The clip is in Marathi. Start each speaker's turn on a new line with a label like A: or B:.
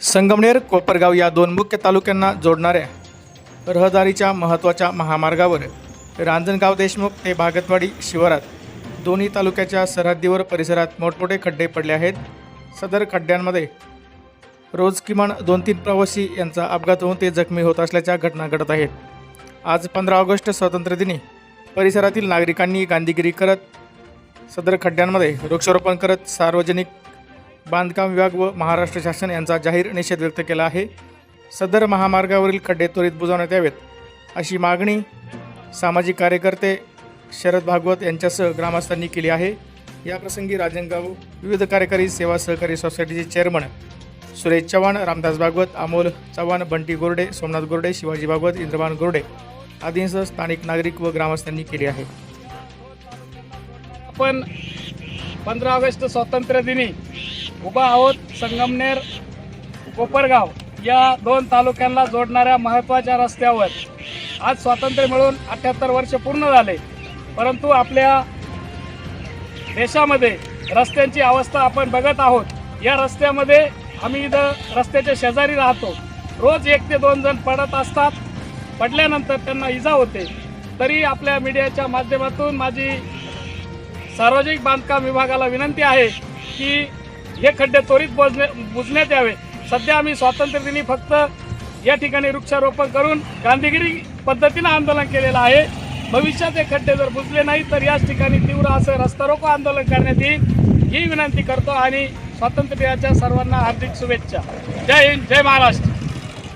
A: संगमनेर कोपरगाव या दोन मुख्य तालुक्यांना जोडणाऱ्या रहदारीच्या महत्त्वाच्या महामार्गावर रांजणगाव देशमुख ते भागतवाडी शिवारात दोन्ही तालुक्याच्या सरहद्दीवर परिसरात मोठमोठे खड्डे पडले आहेत. सदर खड्ड्यांमध्ये रोज किमान दोन तीन प्रवासी यांचा अपघात होऊन ते जखमी होत असल्याच्या घटना घडत आहेत. आज पंधरा ऑगस्ट स्वातंत्र्यदिनी परिसरातील नागरिकांनी गांधीगिरी करत सदर खड्ड्यांमध्ये वृक्षारोपण करत सार्वजनिक बांधकाम विभाग व महाराष्ट्र शासन यांचा जाहीर निषेध व्यक्त केला आहे. सदर महामार्गावरील खड्डे त्वरित बुजवण्यात यावेत अशी मागणी सामाजिक कार्यकर्ते शरद भागवत यांच्यासह ग्रामस्थांनी केली आहे. याप्रसंगी राजनगाव विविध कार्यकारी सेवा सहकारी सोसायटीचे चेअरमन सुरेश चव्हाण रामदास भागवत अमोल चव्हाण बंटी गोरडे सोमनाथ गोरडे शिवाजी भागवत इंद्रमान गोरडे आदींसह स्थानिक नागरिक व ग्रामस्थांनी केली आहे.
B: आपण पंधरा ऑगस्ट स्वातंत्र्य दिनी उभा आहोत संगमनेर कोपरगाव या दोन तालुक्यांना जोडणाऱ्या महत्त्वाच्या रस्त्यावर. आज स्वातंत्र्य मिळून अठ्ठ्याहत्तर वर्ष पूर्ण झाले परंतु आपल्या देशामध्ये रस्त्यांची अवस्था आपण बघत आहोत. या रस्त्यामध्ये आम्ही इथं रस्त्याच्या शेजारी राहतो. रोज एक ते दोन जण पडत असतात. पडल्यानंतर त्यांना इजा होते. तरी आपल्या मीडियाच्या माध्यमातून माझी सार्वजनिक बांधकाम विभागाला विनंती आहे की हे खड्डे त्वरित बोजणे बुजण्यात यावे. सध्या आम्ही स्वातंत्र्यदिनी फक्त या ठिकाणी वृक्षारोपण करून गांधीगिरी पद्धतीनं आंदोलन केलेलं आहे. भविष्यात हे खड्डे जर बुजले नाही तर याच ठिकाणी तीव्र असं रस्ता रोको आंदोलन करण्यात येईल ही विनंती करतो आणि स्वातंत्र्य दिनाच्या सर्वांना हार्दिक शुभेच्छा. जय हिंद जय महाराष्ट्र.